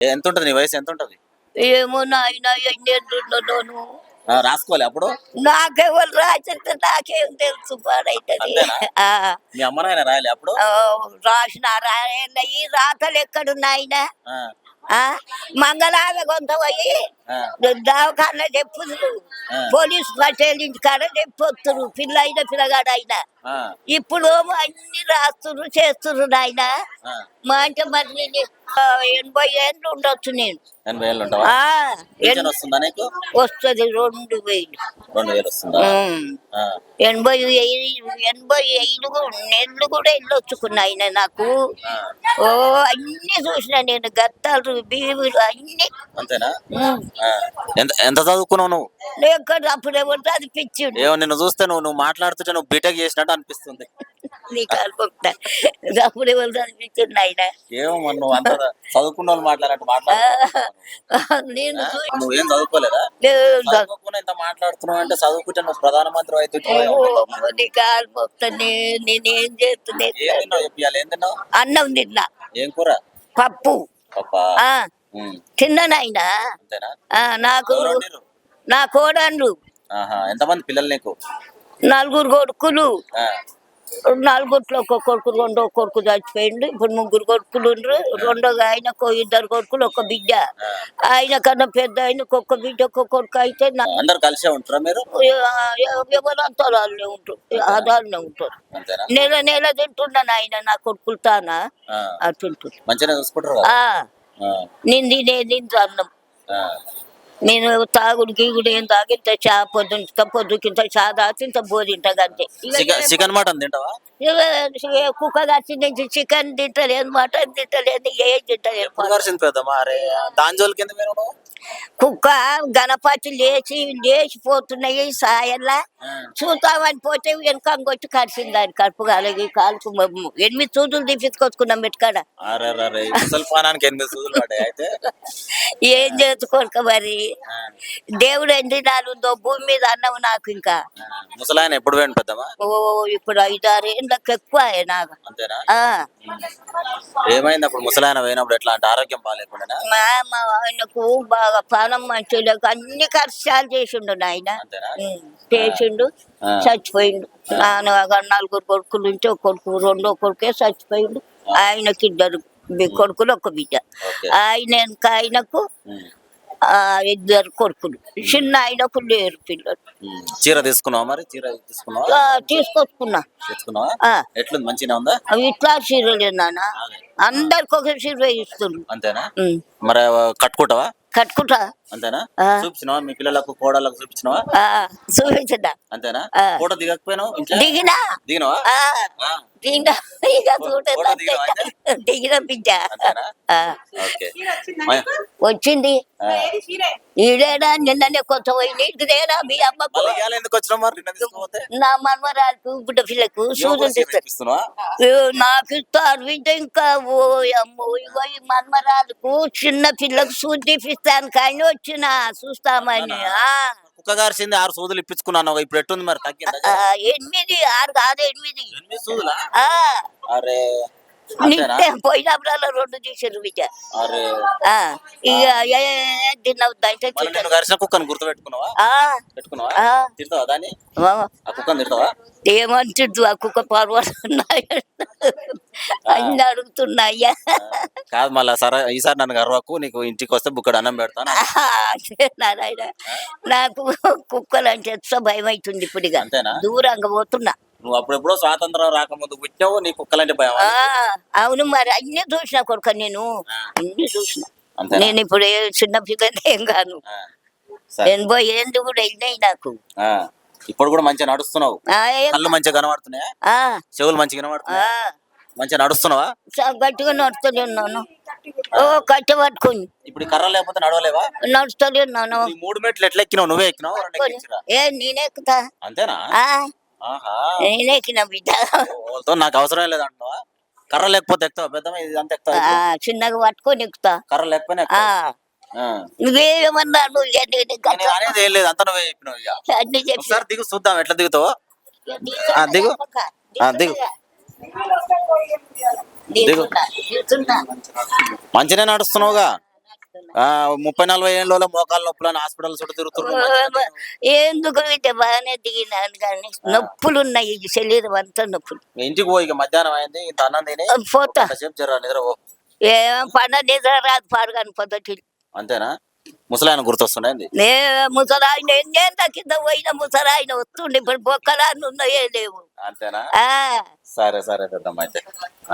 ఎంత ఉంటుంది నీ వయసు ఎంత ఉంటుంది ఏమో నాయన ఎన్నేళ్ళున్నాను ఆ, రాసుకోవాలి అప్పుడు? నాకెవరు రాసిస్తే నాకేం తెలుసు పాడైతుంది అంతేనా? ఆ, మీ అమ్మ నాయన రాయాలి అప్పుడు? ఆ, రాసిన రాయన ఈ రాతలు ఎక్కడున్నాయిన ఆ, మంగళార కొంత పోయి ఆ, దవాఖాన చెప్పుదురు ఆ. పోలీస్ పటేలించి కాడ చెప్పొత్తురు. పిల్ల అయిన పిల్లగాడైనా ఆ, ఇప్పుడు అన్ని రాస్తురు చేస్తురు నాయన. ఆ. మా అంటే మరి నేను ఎనభై ఏళ్ళు ఉండొచ్చు నేను. ఎనభై ఏళ్ళు వస్తుందా నీకు? రెండు వేలు. రెండు ఎనభై ఐదు ఎనభై ఐదు నెలలు కూడా వెళ్ళొచ్చుకున్నాయి నాకు? ఆ. ఓ అన్ని చూసిన నేను గత్తాలు బీవులు అన్ని. అంతేనా. ఎంత చదువుకున్నావు నువ్వు? ఎక్కడ అప్పుడే పిచ్చిడు ఏమో నిన్ను చూస్తే నువ్వు నువ్వు మాట్లాడుతుంటే నువ్వు బీటెక్ చేసినట్టు అనిపిస్తుంది. అప్పుడే అది పిచ్చిడు నాయన. ఏమో మరి నువ్వు అంత చదువుకున్న వాళ్ళు నేను చదువుకోలేదా? ఇంత మాట్లాడుతున్నావు అంటే చదువుకుంటే నువ్వు ప్రధానమంత్రి అయితే ఆల్పోతానే నేనేం చేస్తున్నా? ఏం తిన్నావు? అన్నం తిన్నా. ఏం కూర? పప్పు. ఆ, నాకు? నా ఆహా ఎంతమంది పిల్లలు నీకు? నలుగురు కొడుకులు. నలుగురిలో ఒక కొడుకు రెండో కొడుకు చచ్చిపోయిండు. ఇప్పుడు ముగ్గురు కొడుకులు ఉండ్రు. రెండో ఆయనకు ఇద్దరు కొడుకులు ఒక బిడ్డ. ఆయన కన్నా పెద్ద ఆయనకు ఒక్క బిడ్డ ఒక కొడుకు అయితే అందరు కలిసే ఉంటారా మీరు? ఎవరంతా వాళ్ళే ఉంటారు. నెల నెల తింటున్నాను ఆయన నా కొడుకులు తానా? ఆ, నేను తినే తింటా అన్నం. నేను తాగుడు గీగుడు ఏం తాగి ఇంత చా పొద్దున పొద్దుకి ఇంత చా తాగి ఇంత బోధింటా అంతే. చికెన్ మటన్ తింటావా? కుక్క కాచి నుంచి చికెన్ తింటలేదు మటన్ తింటలేదు ఏం తింటలేదు దాని జోలికి? కుక్క గణపతి లేచి లేచిపోతున్నాయి సాయల్లా. చూద్దామని పోతే వెనక కొట్టి కరిసింది దాని కడుపు కాలకి కాలుకు. ఎనిమిది తీపించుకొచ్చుకున్నాం సూదులు పడ్డాయి అయితే? ఏం చేసుకోక మరి? దేవుడు ఎండి నాలుగుందో భూమి మీద అన్నం నాకు ఇంకా. ముసలాయన ఎప్పుడు ఓ ఇప్పుడు ఐదారు ఏళ్ళకి ఎక్కువ నాకు. ఏమైంది అప్పుడు ముసలాయన పోయినప్పుడు ఎట్లా అంటే ఆరోగ్యం బాగాలేకుండా ఆయనకు బాగా పానం మంచిలకు అన్ని కష్టాలు చేసిండు నాయన. చేసిండు. చచ్చిపోయిండు. నాన్న నలుగురు కొడుకులు ఉంటే ఒక కొడుకు రెండో కొడుకే చచ్చిపోయిండు. ఆయనకి ఇద్దరు కొడుకులు ఒక బిడ్డ. ఆయన ఆయనకు ఇద్దరు కొడుకులు. చిన్న ఆయనకు లేరు పిల్లలు. చీర తీసుకున్నావా మరి? చీర తీసుకున్నావా? తీసుకొచ్చుకున్నా. ఎట్లుంది? మంచిగా ఉందా? ఇట్లా చీరలు నాన్న. అందరికి ఒక చీర ఇస్తుండ్రు అంతేనా? మరి కట్టుకుంటావా? కట్టుకుంటా అంతేనా. చూపించినావా? మీ పిల్లలకు కోడళ్ళకు చూపించినావా? ఆ, చూపించదా అంతేనా. ఫోటో దిగకపోయినావు ఇంట్లో? దిగినా? దిగినావా? ఇక బిడ్డ. వచ్చింది. ఈడేనా? నిన్ననే కొత్త పోయి నీటిదేనా మీ అమ్మకు? నా మనవరాలకు బిడ్డ పిల్లకు ఏ, నాకు ఇస్తారు ఇంకా ఓ అమ్మో ఇగో ఈ మన్మరాలకు చిన్న పిల్లకు సూది తీపిస్తాను కానీ వచ్చిన చూస్తామని ఆ, కుక్క గారిసింది ఆరు సూదులు ఇప్పించుకున్నాను ఇప్పుడు ఎట్టుంది మరి? తగ్గిందా ఎనిమిది ఆరు కాదు ఎనిమిది. ఎనిమిది సూదులా? అరే పోయినప్పుడల్లా రెండు తీసారు బిడ్డ. కుక్కను గుర్తు పెట్టుకున్నావా? ఆ, కుక్క పర్వతున్నాయి అన్ని అడుగుతున్నాయ్యా. కాదు మళ్ళా సరే ఈసారి నన్ను గర్వకు నీకు ఇంటికి వస్తే బుక్కడు అన్నం పెడతాను నారాయణ. నాకు కుక్కలు అంటే ఎంత భయం అవుతుంది ఇప్పుడు ఇక. అంతేనా? దూరంగా పోతున్నా. నువ్వు అప్పుడెప్పుడో స్వాతంత్రం రాకముందు పుట్టినావు నీ కుక్కలంటే భయం ఆ, అవును మరి అన్ని చూసిన కొడుక నేను. అన్ని చూసిన. అంతేనా? నేను ఇప్పుడు ఏ చిన్న పిల్లని ఏం కాను. ఆ, సరే. ఎనభై ఏంటి కూడా వెళ్ళినాయి నాకు. ఆ, ఇప్పుడు కూడా మంచిగా నడుస్తున్నావు. ఆ, ఏం- కళ్ళు మంచిగా కనబడుతున్నాయా? ఆ, చెవులు మంచిగా ఆ, కనబడుతున్నాయా మంచిగా నడుస్తున్నావా? గట్టిగా నడుస్తూనే ఉన్నాను ఓ కట్టె పట్టుకుని. ఇప్పుడు కర్ర లేకపోతే నడవలేవా? నడుస్తూనే ఉన్నాను ఈ మూడు మెట్లు ఎట్లా ఎక్కినావు నువ్వే ఎక్కినావు? రెండు ఎక్కించిరా ఏ నేనే ఎక్కుతా. అంతేనా? నేనే ఎక్కిన బిడ్డ. నాకు అవసరం లేదంటున్నావా కర్ర లేకపోతే ఎక్కుతావా? ఆ, చిన్నగా పట్టుకొని ఎక్కుతా. కర్ర లేకపోయినా. నువ్వేమన్నా నువ్వు లేదు. అంత నువ్వే చెప్పినావు ఇక. దిగు చూద్దాం ఎట్లా దిగుతావో. దిగు. దిగు. మంచిగా నడుస్తున్నావుగా. ముప్పై నలభై ఏళ్ళలో మోకాలు నొప్పులు అని హాస్పిటల్ చుట్టూ తిరుగుతున్నారు ఎందుకు బిడ్డ బాగానే దిగినాను కానీ నొప్పులు ఉన్నాయి శరీరం అంతా నొప్పులు. ఇంటికి పోయి మధ్యాహ్నం అయింది ఇంత అన్నం తిని పోతా. నిద్ర. ఏం పన నిద్ర రాదు పాడుగాని పొద్దుటి అంతేనా? ముసలాయన గుర్తొస్తున్నాయండి నే ముసలాయన ఎన్నేళ్ళ కింద పోయిన ముసలాయన వస్తుండే ఇప్పుడు బొక్కలాన్ని ఉన్నాయే లేవు. అంతేనా? సరే సరే పెద్దమ్మ అయితే.